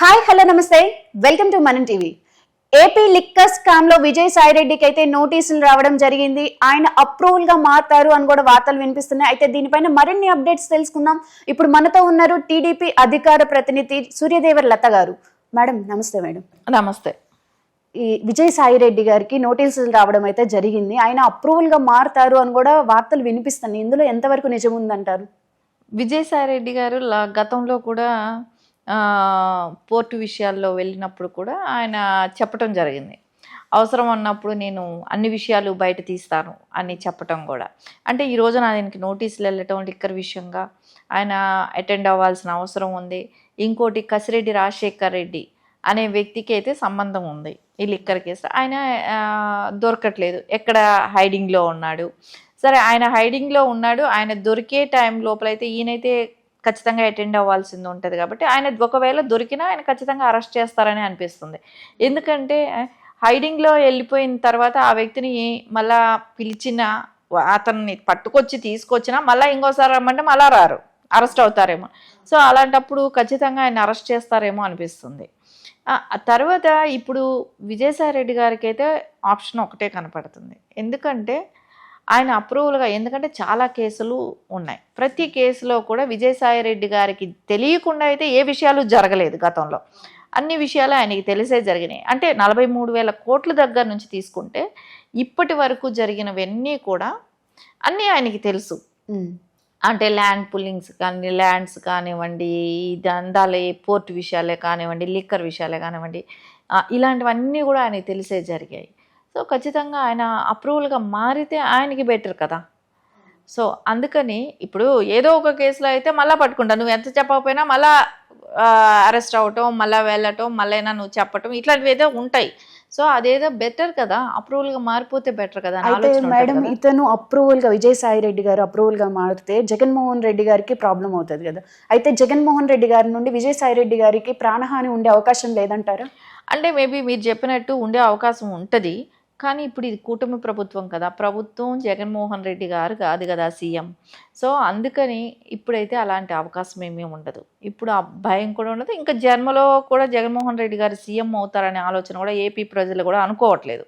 Hi hello namaste. Welcome to Manam TV. AP liquor స్కామ్లో విజయ్ సాయి రెడ్డికి అయితే నోటీసులు రావడం జరిగింది. ఆయన అప్రూవల్గా మారుతారు అని కూడా వార్తలు వినిపిస్తున్నాయి. అయితే దీనిపైన మరిన్ని అప్డేట్స్ తెలుసుకుందాం. ఇప్పుడు మనతో ఉన్నారు టీడీపీ అధికార ప్రతినిధి సూర్యదేవర్ లత గారు. మేడం నమస్తే మేడం. నమస్తే. ఈ విజయ్ సాయి రెడ్డి గారికి నోటీసులు రావడం అయితే జరిగింది. ఆయన అప్రూవల్గా మారుతారు అని కూడా వార్తలు వినిపిస్తున్నాయి. ఇందులో ఎంతవరకు నిజం ఉందంటారు? విజయసాయి రెడ్డి గారు గతంలో కూడా పోర్టు విషయాల్లో వెళ్ళినప్పుడు కూడా ఆయన చెప్పటం జరిగింది. అవసరం అన్నప్పుడు నేను అన్ని విషయాలు బయట తీస్తాను అని చెప్పటం కూడా. అంటే ఈ రోజున ఆయనకి నోటీసులు వెళ్ళటం లిక్కర్ విషయంగా ఆయన అటెండ్ అవ్వాల్సిన అవసరం ఉంది. ఇంకోటి కసిరెడ్డి రాజశేఖర్ రెడ్డి అనే వ్యక్తికి అయితే సంబంధం ఉంది ఈ లిక్కర్ కేసు. ఆయన దొరకట్లేదు. ఎక్కడ హైడింగ్లో ఉన్నాడు? సరే ఆయన హైడింగ్లో ఉన్నాడు. ఆయన దొరికే టైం లోపలైతే ఈయనైతే ఖచ్చితంగా అటెండ్ అవ్వాల్సింది ఉంటుంది కాబట్టి ఆయన ఒకవేళ దొరికినా ఆయన ఖచ్చితంగా అరెస్ట్ చేస్తారని అనిపిస్తుంది. ఎందుకంటే హైడింగ్లో వెళ్ళిపోయిన తర్వాత ఆ వ్యక్తిని మళ్ళా పిలిచిన అతన్ని పట్టుకొచ్చి తీసుకొచ్చినా మళ్ళీ ఇంకోసారి రమ్మంటే మళ్ళా రారు. అరెస్ట్ అవుతారేమో. సో అలాంటప్పుడు ఖచ్చితంగా ఆయన అరెస్ట్ చేస్తారేమో అనిపిస్తుంది. తర్వాత ఇప్పుడు విజయసాయి రెడ్డి గారికి అయితే ఆప్షన్ ఒకటే కనపడుతుంది. ఎందుకంటే ఆయన అప్రూవల్గా ఎందుకంటే చాలా కేసులు ఉన్నాయి. ప్రతి కేసులో కూడా విజయసాయి రెడ్డి గారికి తెలియకుండా అయితే ఏ విషయాలు జరగలేదు గతంలో. అన్ని విషయాలు ఆయనకి తెలిసే జరిగినాయి. అంటే నలభై మూడు వేల కోట్ల దగ్గర నుంచి తీసుకుంటే ఇప్పటి వరకు జరిగినవన్నీ కూడా అన్నీ ఆయనకి తెలుసు. అంటే ల్యాండ్ పుల్లింగ్స్ కానీ ల్యాండ్స్ కానివ్వండి ఈ దందాలే పోర్ట్ విషయాలే కానివ్వండి లిక్కర్ విషయాలే కానివ్వండి ఇలాంటివన్నీ కూడా ఆయనకి తెలిసే జరిగాయి. సో ఖచ్చితంగా ఆయన అప్రూవల్గా మారితే ఆయనకి బెటర్ కదా. సో అందుకని ఇప్పుడు ఏదో ఒక కేసులో అయితే మళ్ళీ పట్టుకుంటా. నువ్వు ఎంత చెప్పకపోయినా మళ్ళా అరెస్ట్ అవటం మళ్ళీ వెళ్ళటం మళ్ళీ నువ్వు చెప్పటం ఇట్లాంటివి ఏదో ఉంటాయి. సో అదేదో బెటర్ కదా. అప్రూవల్గా మారిపోతే బెటర్ కదా అయితే మేడం. ఇతను అప్రూవల్గా విజయ్ సాయి రెడ్డి గారు అప్రూవల్గా మారితే జగన్మోహన్ రెడ్డి గారికి ప్రాబ్లం అవుతుంది కదా. అయితే జగన్మోహన్ రెడ్డి గారి నుండి విజయ్ సాయి రెడ్డి గారికి ప్రాణహాని ఉండే అవకాశం లేదంటారా? అంటే మేబీ మీరు చెప్పినట్టు ఉండే అవకాశం ఉంటుంది. కానీ ఇప్పుడు ఇది కూటమి ప్రభుత్వం కదా. ప్రభుత్వం జగన్మోహన్ రెడ్డి గారు కాదు కదా సీఎం. సో అందుకని ఇప్పుడైతే అలాంటి అవకాశం ఏమీ ఉండదు. ఇప్పుడు ఆ భయం కూడా ఉండదు. ఇంకా జన్మలో కూడా జగన్మోహన్ రెడ్డి గారు సీఎం అవుతారనే ఆలోచన కూడా ఏపీ ప్రజలు కూడా అనుకోవట్లేదు.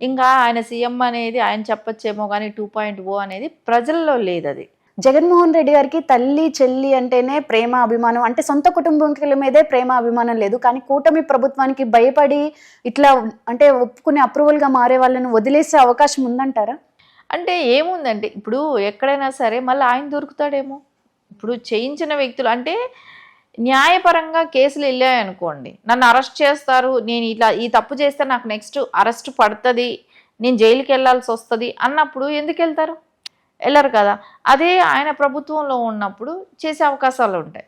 ఇంకా ఆయన సీఎం అనేది ఆయన చెప్పొచ్చేమో కానీ టూ పాయింట్ ఓ అనేది ప్రజల్లో లేదు అది జగన్మోహన్ రెడ్డి గారికి తల్లి చెల్లి అంటేనే ప్రేమ అభిమానం. అంటే సొంత కుటుంబీకుల మీదే ప్రేమ అభిమానం లేదు. కానీ కూటమి ప్రభుత్వానికి భయపడి ఇట్లా అంటే ఒప్పుకునే అప్రూవల్గా మారే వాళ్ళని వదిలేసే అవకాశం ఉందంటారా? అంటే ఏముందండి? ఇప్పుడు ఎక్కడైనా సరే మళ్ళీ ఆయన దొరుకుతాడేమో. ఇప్పుడు చేయించిన వ్యక్తులు అంటే న్యాయపరంగా కేసులు వెళ్ళాయనుకోండి. నన్ను అరెస్ట్ చేస్తారు. నేను ఇట్లా ఈ తప్పు చేస్తే నాకు నెక్స్ట్ అరెస్ట్ పడుతుంది. నేను జైలుకి వెళ్ళాల్సి వస్తుంది అన్నప్పుడు ఎందుకు వెళ్తారు? వెళ్ళరు కదా. అదే ఆయన ప్రభుత్వంలో ఉన్నప్పుడు చేసే అవకాశాలు ఉంటాయి.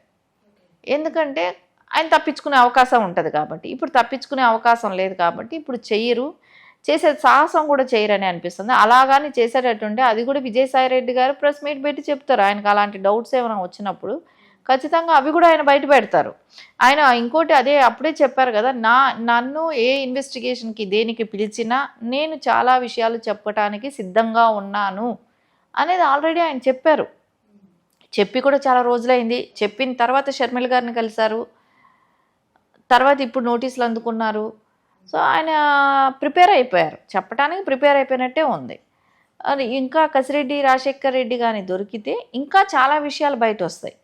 ఎందుకంటే ఆయన తప్పించుకునే అవకాశం ఉంటుంది కాబట్టి. ఇప్పుడు తప్పించుకునే అవకాశం లేదు కాబట్టి ఇప్పుడు చెయ్యరు చేసే సాహసం కూడా చేయరని అనిపిస్తుంది. అలాగాని చేసేటట్టుంటే అది కూడా విజయసాయి రెడ్డి గారు ప్రెస్ మీట్ పెట్టి చెప్తారు. ఆయనకు అలాంటి డౌట్స్ ఏమైనా వచ్చినప్పుడు ఖచ్చితంగా అవి కూడా ఆయన బయట పెడతారు. ఆయన ఇంకోటి అదే అప్పుడే చెప్పారు కదా నా నన్ను ఏ ఇన్వెస్టిగేషన్కి దేనికి పిలిచినా నేను చాలా విషయాలు చెప్పటానికి సిద్ధంగా ఉన్నాను. అనేది ఆల్రెడీ ఆయన చెప్పారు. చెప్పి కూడా చాలా రోజులైంది. చెప్పిన తర్వాత షర్మిల గారిని కలిశారు. తర్వాత ఇప్పుడు నోటీసులు అందుకున్నారు. సో ఆయన ప్రిపేర్ అయిపోయారు. చెప్పడానికి ప్రిపేర్ అయిపోయినట్టే ఉంది. అది ఇంకా కసిరెడ్డి రాజశేఖర్ రెడ్డి కానీ దొరికితే ఇంకా చాలా విషయాలు బయట వస్తాయి.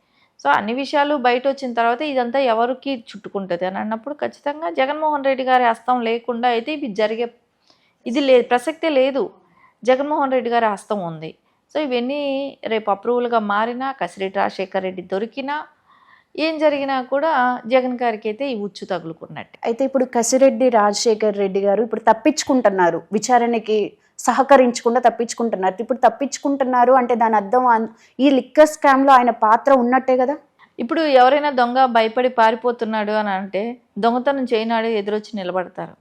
సో అన్ని విషయాలు బయట వచ్చిన తర్వాత ఇదంతా ఎవరికి చుట్టుకుంటుంది అని అన్నప్పుడు ఖచ్చితంగా జగన్మోహన్ రెడ్డి గారి హస్తం లేకుండా అయితే ఇవి జరిగే ఇది లే ప్రసక్తే లేదు. జగన్మోహన్ రెడ్డి గారి హస్తం ఉంది. సో ఇవన్నీ రేపు అప్రూవల్గా మారినా కసిరెడ్డి రాజశేఖర్ రెడ్డి దొరికినా ఏం జరిగినా కూడా జగన్ గారికి అయితే ఈ ఉచ్చు తగులుకున్నట్టే. అయితే ఇప్పుడు కసిరెడ్డి రాజశేఖర్ రెడ్డి గారు ఇప్పుడు తప్పించుకుంటున్నారు. విచారణకి సహకరించకుండా తప్పించుకుంటున్నారు. ఇప్పుడు తప్పించుకుంటున్నారు అంటే దాని అర్థం అన్- ఈ లిక్కర్ స్కామ్లో ఆయన పాత్ర ఉన్నట్టే కదా? ఇప్పుడు ఎవరైనా దొంగ భయపడి పారిపోతున్నాడు అని అంటే దొంగతనం చేయనాడు ఎదురొచ్చి నిలబడతారు.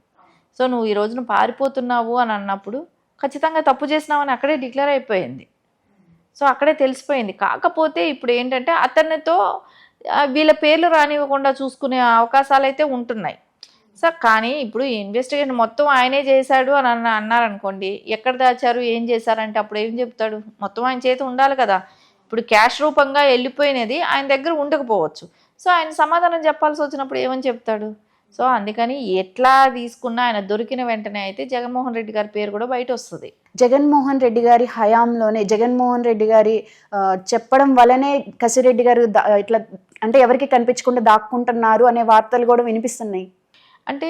సో నువ్వు ఈ రోజున పారిపోతున్నావు అని అన్నప్పుడు ఖచ్చితంగా తప్పు చేసినావని అక్కడే డిక్లేర్ అయిపోయింది. సో అక్కడే తెలిసిపోయింది. కాకపోతే ఇప్పుడు ఏంటంటే అతనితో వీళ్ళ పేర్లు రానివ్వకుండా చూసుకునే అవకాశాలు అయితే ఉంటున్నాయి. సో కానీ ఇప్పుడు ఈ ఇన్వెస్టిగేషన్ మొత్తం ఆయనే చేశాడు అని అన్న అన్నారనుకోండి ఎక్కడ దాచారు ఏం చేశారంటే అప్పుడు ఏం చెప్తాడు? మొత్తం ఆయన చేతి ఉండాలి కదా. ఇప్పుడు క్యాష్ రూపంగా వెళ్ళిపోయినది ఆయన దగ్గర ఉండకపోవచ్చు. సో ఆయన సమాధానం చెప్పాల్సి వచ్చినప్పుడు ఏమని చెప్తాడు? సో అందుకని ఎట్లా తీసుకున్నా ఆయన దొరికిన వెంటనే అయితే జగన్మోహన్ రెడ్డి గారి పేరు కూడా బయట వస్తుంది జగన్మోహన్ రెడ్డి గారి హయాంలోనే జగన్మోహన్ రెడ్డి గారి చెప్పడం వల్లనే కసిరెడ్డి గారు ఇట్లా అంటే ఎవరికి కనిపించకుండా దాక్కుంటున్నారు అనే వార్తలు కూడా వినిపిస్తున్నాయి. అంటే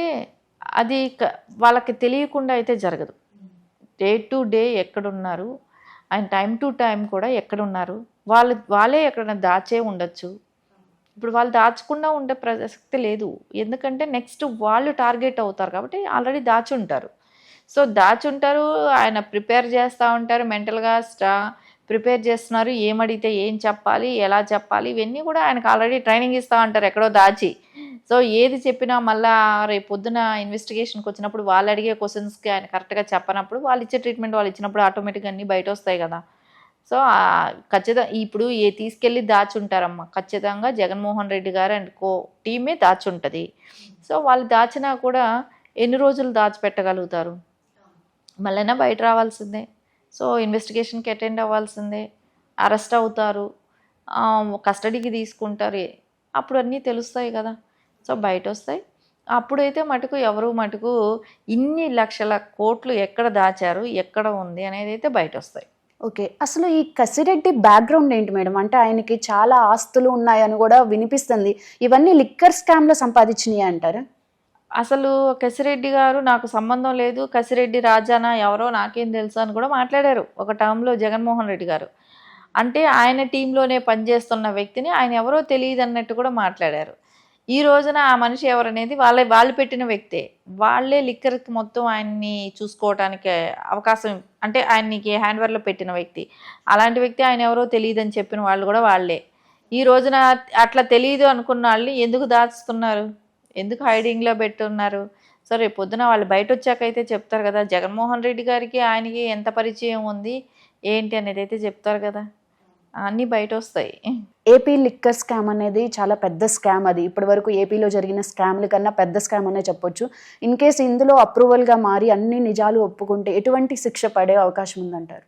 అది వాళ్ళకి తెలియకుండా అయితే జరగదు. డే టు డే ఎక్కడున్నారు ఆయన టైం టు టైం కూడా ఎక్కడున్నారు వాళ్ళు వాళ్ళే ఎక్కడైనా దాచే ఉండొచ్చు ఇప్పుడు వాళ్ళు దాచకుండా ఉండే ప్రసక్తి లేదు. ఎందుకంటే నెక్స్ట్ వాళ్ళు టార్గెట్ అవుతారు కాబట్టి ఆల్రెడీ దాచి ఉంటారు సో దాచి ఉంటారు ఆయన ప్రిపేర్ చేస్తూ ఉంటారు మెంటల్గా స్టా ప్రిపేర్ చేస్తున్నారు ఏమడిగితే ఏం చెప్పాలి ఎలా చెప్పాలి ఇవన్నీ కూడా ఆయనకు ఆల్రెడీ ట్రైనింగ్ ఇస్తూ ఉంటారు ఎక్కడో దాచి. సో ఏది చెప్పినా మళ్ళా రేపు పొద్దున ఇన్వెస్టిగేషన్కి వచ్చినప్పుడు వాళ్ళు అడిగే క్వశ్చన్స్కి ఆయన కరెక్ట్గా చెప్పనప్పుడు వాళ్ళు ఇచ్చే ట్రీట్మెంట్ వాళ్ళు ఇచ్చినప్పుడు ఆటోమేటిక్గా అన్నీ బయట వస్తాయి కదా. సో ఖచ్చితంగా ఇప్పుడు ఏ తీసుకెళ్ళి దాచుంటారమ్మా? ఖచ్చితంగా జగన్మోహన్ రెడ్డి గారు అండ్ కో టీమే దాచుంటుంది. సో వాళ్ళు దాచినా కూడా ఎన్ని రోజులు దాచిపెట్టగలుగుతారు? మళ్ళైనా బయట రావాల్సిందే. సో ఇన్వెస్టిగేషన్కి అటెండ్ అవ్వాల్సిందే. అరెస్ట్ అవుతారు. కస్టడీకి తీసుకుంటారు. అప్పుడు అన్నీ తెలుస్తాయి కదా. సో బయట వస్తాయి అప్పుడైతే మటుకు ఎవరు మటుకు ఇన్ని లక్షల కోట్లు ఎక్కడ దాచారు? ఎక్కడ ఉంది? అనేది అయితే బయట వస్తాయి ఓకే. అసలు ఈ కసిరెడ్డి బ్యాక్గ్రౌండ్ ఏంటి మేడం? అంటే ఆయనకి చాలా ఆస్తులు ఉన్నాయని కూడా వినిపిస్తుంది. ఇవన్నీ లిక్కర్ స్కామ్లో సంపాదించినాయి అంటారు? అసలు కసిరెడ్డి గారు నాకు సంబంధం లేదు. కసిరెడ్డి రాజానా ఎవరో నాకేం తెలుసు అని కూడా మాట్లాడారు ఒక టర్మ్లో జగన్మోహన్ రెడ్డి గారు. అంటే ఆయన టీంలోనే పనిచేస్తున్న వ్యక్తిని ఆయన ఎవరో తెలియదు అన్నట్టు కూడా మాట్లాడారు. ఈ రోజున ఆ మనిషి ఎవరనేది వాళ్ళే వాళ్ళు పెట్టిన వ్యక్తే. వాళ్ళే లిక్కర్కి మొత్తం ఆయన్ని చూసుకోవటానికి అవకాశం అంటే ఆయనకి హ్యాండ్వర్లో పెట్టిన వ్యక్తి. అలాంటి వ్యక్తి ఆయన ఎవరో తెలియదని చెప్పిన వాళ్ళు కూడా వాళ్ళే. ఈ రోజున అట్లా తెలియదు అనుకున్న వాళ్ళని ఎందుకు దాచుతున్నారు? ఎందుకు హైడింగ్లో పెట్టున్నారు? సో రేపు పొద్దున వాళ్ళు బయట వచ్చాకైతే చెప్తారు కదా జగన్మోహన్ రెడ్డి గారికి ఆయనకి ఎంత పరిచయం ఉంది? ఏంటి అనేది అయితే చెప్తారు కదా. అన్నీ బయట వస్తాయి ఏపీ లిక్కర్ స్కామ్ అనేది చాలా పెద్ద స్కామ్ అది. ఇప్పటి వరకు ఏపీలో జరిగిన స్కామ్ల కన్నా పెద్ద స్కామ్ అనే చెప్పొచ్చు. ఇన్ కేస్ ఇందులో అప్రూవల్గా మారి అన్ని నిజాలు ఒప్పుకుంటే ఎటువంటి శిక్ష పడే అవకాశం ఉందంటారు?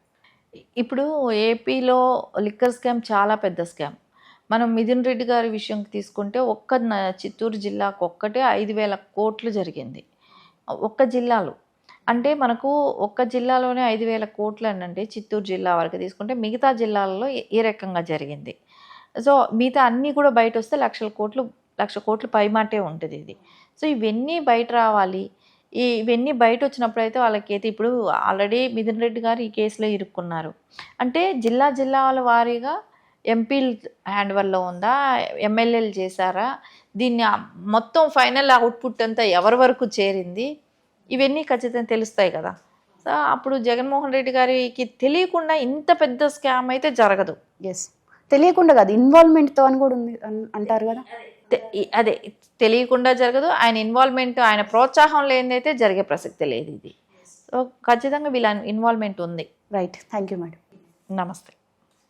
ఇప్పుడు ఏపీలో లిక్కర్ స్కామ్ చాలా పెద్ద స్కామ్. మనం మిథున్ రెడ్డి గారి విషయం తీసుకుంటే ఒక్క చిత్తూరు జిల్లాకు ఒక్కటే ఐదు వేల కోట్లు జరిగింది. ఒక్క జిల్లాలో. అంటే మనకు ఒక్క జిల్లాలోనే ఐదు వేల కోట్లు అని అంటే చిత్తూరు జిల్లా వరకు తీసుకుంటే మిగతా జిల్లాలలో ఏ- రకంగా జరిగింది. సో మిగతా అన్నీ కూడా బయట వస్తే లక్షల కోట్లు లక్ష కోట్లు పైమాటే ఉంటుంది ఇది. సో ఇవన్నీ బయట రావాలి. ఈ ఇవన్నీ బయట వచ్చినప్పుడు అయితే వాళ్ళకి అయితే ఇప్పుడు ఆల్రెడీ మిథున్ రెడ్డి గారు ఈ కేసులో ఇరుక్కున్నారు. అంటే జిల్లా జిల్లాల వారీగా ఎంపీలు హ్యాండ్వల్లో ఉందా? ఎమ్మెల్యేలు చేశారా? దీన్ని మొత్తం ఫైనల్ అవుట్పుట్ అంతా ఎవరి వరకు చేరింది? ఇవన్నీ ఖచ్చితంగా తెలుస్తాయి కదా. సో అప్పుడు జగన్మోహన్ రెడ్డి గారికి తెలియకుండా ఇంత పెద్ద స్కామ్ అయితే జరగదు. ఎస్ తెలియకుండా కాదు ఇన్వాల్వ్మెంట్తో అని కూడా ఉంది అంటారు కదా. అదే తెలియకుండా జరగదు ఆయన ఇన్వాల్వ్మెంట్ ఆయన ప్రోత్సాహం లేనిదైతే జరిగే ప్రసక్తి లేదు ఇది. సో ఖచ్చితంగా వీళ్ళ ఇన్వాల్వ్మెంట్ ఉంది. రైట్ థ్యాంక్ యూ మేడం నమస్తే.